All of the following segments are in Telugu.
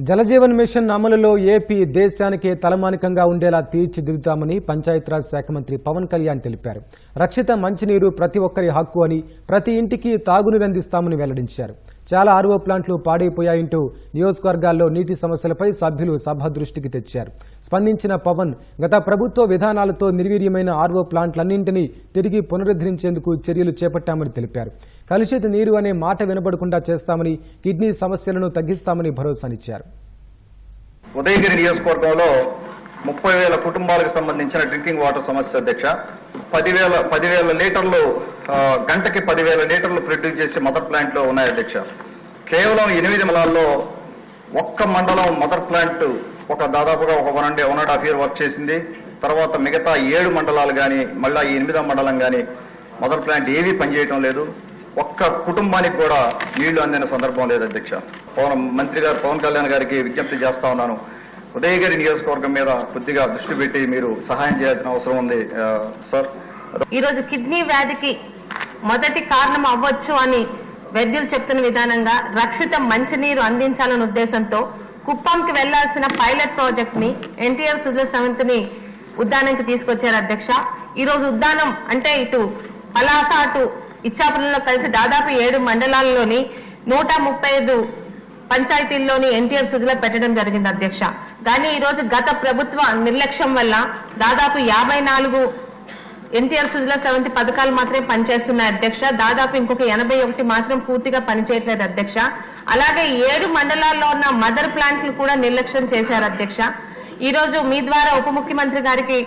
జలజీవన్ మిషన్ అమలులో ఏపీ దేశానికే తలమానికంగా ఉండేలా తీర్చిదిద్దుతామని పంచాయతీరాజ్ శాఖ మంత్రి పవన్ కళ్యాణ్ తెలిపారు. రక్షిత మంచినీరు ప్రతి ఒక్కరి హక్కు అని ప్రతి ఇంటికి తాగునీరు అందిస్తామని వెల్లడించారు. చాలా ఆర్వో ప్లాంట్లు పాడైపోయాయంటూ నియోజకవర్గాల్లో నీటి సమస్యలపై సభ్యులు సభ దృష్టికి తెచ్చారు. స్పందించిన పవన్ గత ప్రభుత్వ విధానాలతో నిర్వీర్యమైన ఆర్వో ప్లాంట్లన్నింటినీ తిరిగి పునరుద్ధరించేందుకు చర్యలు చేపట్టామని తెలిపారు. కలుషిత నీరు అనే మాట వినబడకుండా చేస్తామని కిడ్నీ సమస్యలను తగ్గిస్తామని భరోసానిచ్చారు. ఉదయగిరి నియోజకవర్గంలో ముప్పై వేల కుటుంబాలకు సంబంధించిన డ్రింకింగ్ వాటర్ సమస్య అధ్యక్ష. పదివేల పదివేల లీటర్లు గంటకి పదివేల లీటర్లు ప్రొడ్యూస్ చేసే మదర్ ప్లాంట్లు ఉన్నాయి అధ్యక్ష. కేవలం ఎనిమిది మండలాల్లో ఒక్క మండలం మదర్ ప్లాంట్ ఒక దాదాపుగా ఒక one and one and half year work చేసింది. తర్వాత మిగతా ఏడు మండలాలు కానీ మళ్ళా ఈ ఎనిమిదో మండలం కానీ మదర్ ప్లాంట్ ఏవీ పనిచేయటం లేదు. ఒక్క కుటుంబానికి కూడా నీళ్ళు అందిన సందర్భం లేదు అధ్యక్ష. పవన్ మంత్రి గారు పవన్ కళ్యాణ్ గారికి విజ్ఞప్తి చేస్తా ఉన్నాను. ఉదయగిరి నియోజకవర్గం మీద కొద్దిగా దృష్టి పెట్టి మీరు సహాయం చేయాల్సిన అవసరం ఉంది సార్. ఈరోజు కిడ్నీ వ్యాధికి మొదటి కారణం అవ్వచ్చు అని వైద్యులు చెప్తున్న విధానంగా రక్షిత మంచినీరు అందించాలనే ఉద్దేశంతో కుప్పంకి వెళ్ళాల్సిన పైలట్ ప్రాజెక్ట్ని ఎన్టీఆర్ సుజల సమితిని ఉద్దానంకి తీసుకొచ్చారు అధ్యక్ష. ఈ రోజు ఉద్దానం అంటే ఇటు పలాస అటు ఇచ్చాపురంలో కలిసి దాదాపు ఏడు మండలాల్లోని నూట ముప్పై ఐదు పంచాయతీల్లోని ఎన్టీఆర్ సుజులో పెట్టడం జరిగింది అధ్యక్ష. కానీ ఈ రోజు గత ప్రభుత్వ నిర్లక్ష్యం వల్ల దాదాపు యాభై నాలుగు ఎన్టీఆర్ సుజల సెవెంటీ పథకాలు మాత్రమే పనిచేస్తున్నాయి అధ్యక్ష. దాదాపు ఇంకొక ఎనభై ఒకటి మాత్రం పూర్తిగా పనిచేయట్లేదు అధ్యక్ష. అలాగే ఏడు మండలాల్లో ఉన్న మదర్ ప్లాంట్లు కూడా నిర్లక్ష్యం చేశారు అధ్యక్ష. ఈ రోజు మీ ద్వారా ఉప ముఖ్యమంత్రి గారికి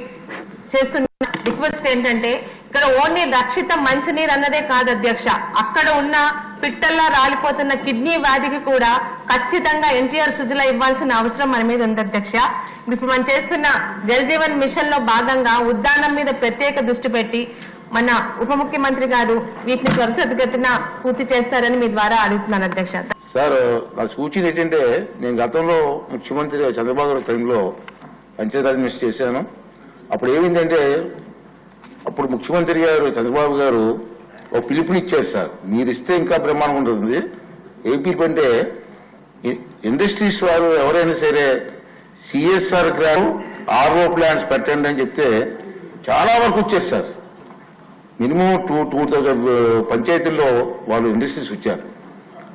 చేస్తున్న రిక్వెస్ట్ ఏంటంటే ఇక్కడ ఓన్లీ రక్షిత మంచినీరు అన్నదే కాదు అధ్యక్ష. అక్కడ ఉన్న పిట్టల్లా రాలిపోతున్న కిడ్నీ వ్యాధికి కూడా ఖచ్చితంగా ఎన్టీఆర్ సుజల ఇవ్వాల్సిన అవసరం మన మీద ఉంది అధ్యక్ష. ఇప్పుడు మనం చేస్తున్న జల్ జీవన్ మిషన్లో భాగంగా ఉద్దానం మీద ప్రత్యేక దృష్టి పెట్టి మన ఉప ముఖ్యమంత్రి గారు వీటిని త్వరితగతిన పూర్తి చేస్తారని మీ ద్వారా అడుగుతున్నాను అధ్యక్ష. సార్ నా సూచన ఏంటంటే నేను గతంలో ముఖ్యమంత్రి చంద్రబాబు గారి టైంలో పంచాయతీరాజ్ మినిస్టర్ చేశాను. అప్పుడు ఏమైందంటే అప్పుడు ముఖ్యమంత్రి గారు చంద్రబాబు గారు ఒక పిలుపునిచ్చారు సార్ మీరు ఇస్తే ఇంకా బ్రహ్మాండం ఉంటుంది. ఏ పిలుపు అంటే ఇండస్ట్రీస్ వారు ఎవరైనా సరే సిఎస్ఆర్ గ్రామ్ ఆర్ఓ ప్లాంట్స్ పెట్టండి అని చెప్తే చాలా వరకు వచ్చారు sir minimum two two thousand పంచాయతీల్లో వాళ్ళు ఇండస్ట్రీస్ వచ్చారు.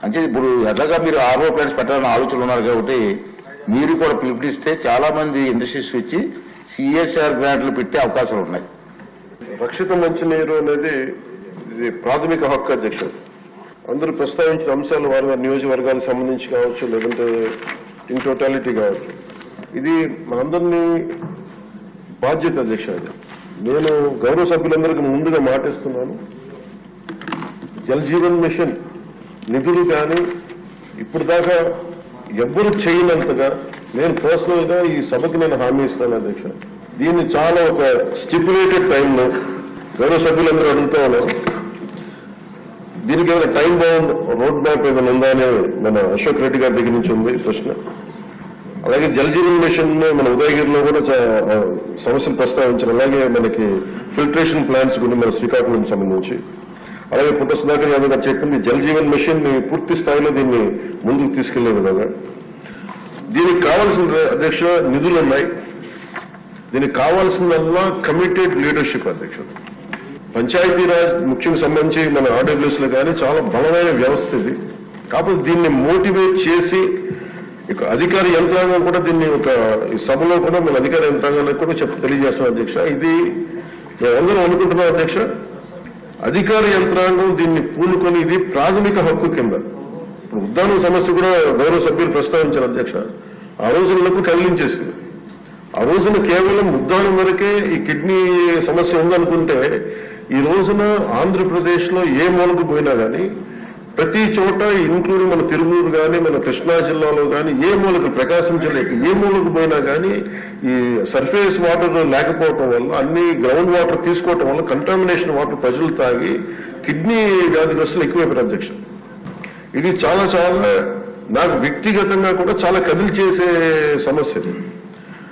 అంటే ఇప్పుడు ఎర్రగా మీరు ఆర్ఓ ప్లాంట్స్ పెట్టాలని ఆలోచనలు ఉన్నారు కాబట్టి మీరు కూడా పిలుపునిస్తే చాలా మంది ఇండస్ట్రీస్ వచ్చి సిఎస్ఆర్ గ్రాంట్లు పెట్టే అవకాశాలు ఉన్నాయి. రక్షిత మంచినీరు అనేది ఇది ప్రాథమిక హక్కు అధ్యక్షుడు అందరూ ప్రస్తావించిన అంశాలు వారి వారి నియోజకవర్గానికి సంబంధించి కావచ్చు లేదంటే ఇన్ టోటాలిటీ కావచ్చు. ఇది మనందరినీ బాధ్యత అధ్యక్ష అది. నేను గౌరవ సభ్యులందరికీ ముందుగా మాటిస్తున్నాను. జలజీవన్ మిషన్ నిధులు కానీ ఇప్పుడు దాకా ఎవ్వరు చేయనంతగా నేను పర్సనల్గా ఈ సభకి నేను హామీ ఇస్తాను అధ్యక్ష దీన్ని చాలా ఒక స్టిపులేటెడ్ టైంలో గౌరవ సభ్యులందరూ అడుగుతా ఉన్నారు. దీనికి ఏమైనా టైం బౌండ్ రోడ్ మ్యాప్ ఏదైనా ఉందా అని మన అశోక్ రెడ్డి గారి దగ్గర నుంచి ఉంది ప్రశ్న. అలాగే జల్ జీవన్ మిషన్ మన ఉదయగిరిలో కూడా సమస్యలు ప్రస్తావించారు. అలాగే మనకి ఫిల్టరేషన్ ప్లాంట్స్ గురించి మన శ్రీకాకుళం సంబంధించి. అలాగే పుట్ట సుధాకర్ యాదవ్ గారు చెప్పింది జల్ జీవన్ మిషన్ని పూర్తి స్థాయిలో దీన్ని ముందుకు తీసుకెళ్ళే విధంగా. దీనికి కావాల్సిన అధ్యక్ష నిధులు ఉన్నాయి. దీనికి కావాల్సిందల్లా కమిటెడ్ లీడర్షిప్ అధ్యక్షుడు. పంచాయతీరాజ్ ముఖ్యం సంబంధించి మన ఆర్డబ్ల్యూస్లో కానీ చాలా బలమైన వ్యవస్థ ఇది. కాకపోతే దీన్ని మోటివేట్ చేసి అధికార యంత్రాంగం కూడా దీన్ని ఒక సభలో కూడా మన అధికార యంత్రాంగానికి కూడా చెప్ తెలియజేస్తాం అధ్యక్ష. ఇది మేమందరం అనుకుంటున్నాం అధ్యక్ష? అధికార యంత్రాంగం దీన్ని పూనుకొని ఇది ప్రాథమిక హక్కు కింద. ఇప్పుడు ఉద్దానం సమస్య కూడా గౌరవ సభ్యులు ప్రస్తావించారు అధ్యక్ష. ఆ రోజులకు కదిలించేసింది ఆ రోజున కేవలం ఉద్దానం వరకే ఈ కిడ్నీ సమస్య ఉందనుకుంటే ఈ రోజున ఆంధ్రప్రదేశ్లో ఏ మూలకు పోయినా గానీ ప్రతి చోట ఇంక్లూడింగ్ మన తిరుమూరు కానీ మన కృష్ణా జిల్లాలో కానీ ఏ మూలకు ప్రకాశం జిల్లాకి ఏ మూలకు పోయినా గానీ ఈ సర్ఫేస్ వాటర్ లేకపోవటం వల్ల అన్ని గ్రౌండ్ వాటర్ తీసుకోవటం వల్ల కంటామినేషన్ వాటర్ ప్రజలు తాగి కిడ్నీ వ్యాధిగ్రస్తులు ఎక్కువైపోయారు అధ్యక్ష. ఇది చాలా చాలా నాకు వ్యక్తిగతంగా కూడా చాలా కదిలి చేసే సమస్య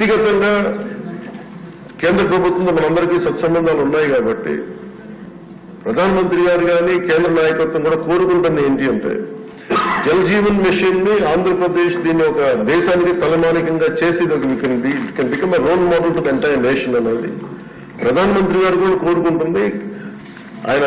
వ్యక్తిగతంగా కేంద్ర ప్రభుత్వంతో మనందరికీ సత్సంబంధాలు ఉన్నాయి కాబట్టి ప్రధానమంత్రి గారు కానీ కేంద్ర నాయకత్వం కూడా కోరుకుంటుంది ఏంటి అంటే జల్ జీవన్ మిషన్ని ఆంధ్రప్రదేశ్ దీన్ని ఒక దేశానికి తలమానికంగా చేసి can become role model to entire nation అనేది ప్రధానమంత్రి గారు కూడా కోరుకుంటుంది. ఆయన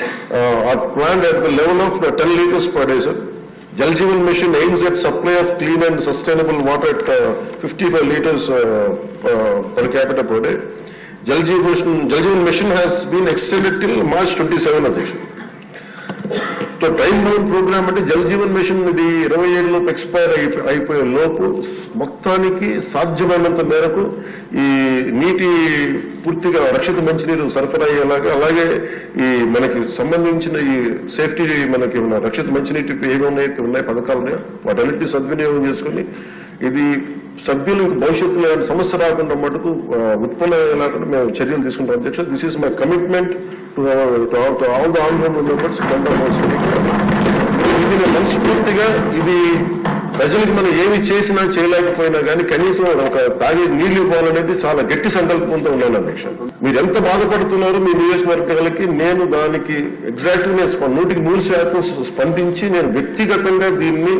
Uh, are planned at the level of 10 litres per day, sir. Jal Jeevan Mission aims at supply of clean and sustainable water at uh, 55 litres uh, uh, per capita per day. Jal Jal Jeevan Mission has been extended till March 27, I think. So time bound programme అంటే జల్ జీవన్ మిషన్ ఇది ఇరవై ఏడులోపు ఎక్స్పైర్ అయిపోయే లోపు మొత్తానికి సాధ్యమైనంత మేరకు ఈ నీటి పూర్తిగా రక్షిత మంచినీరు సరఫరా అయ్యేలాగా అలాగే ఈ మనకి సంబంధించిన ఈ సేఫ్టీ మనకి ఉన్న రక్షిత మంచినీటి ఏమైనా ఉన్నాయి పథకాలు ఉన్నాయో? వాటన్నిటిని సద్వినియోగం చేసుకుని ఇది సభ్యులు భవిష్యత్తులో సమస్య రాకుండా మటుకు ఆ, ఉత్పన్నమయ్యేలాగా మేము చర్యలు తీసుకుంటాం. అధ్యక్ష this is my commitment to all the honourable members ఇది మనస్ఫూర్తిగా ఇది ప్రజలకు మనం ఏమి చేసినా చేయలేకపోయినా కానీ కనీసం ఒక తాగే నీళ్ళు ఇవ్వాలనేది చాలా గట్టి సంకల్పంతో ఉన్నాను అధ్యక్ష. మీరు ఎంత బాధపడుతున్నారో మీ నియోజకవర్గాలకి నేను దానికి ఎగ్జాక్ట్లీ నేను స్ప- నూటికి నూరు శాతం స్పందించి నేను వ్యక్తిగతంగా దీన్ని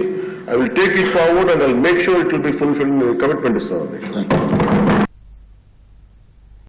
I will take it forward and I make sure it will be fulfil commitment ఇస్తాను అధ్యక్ష.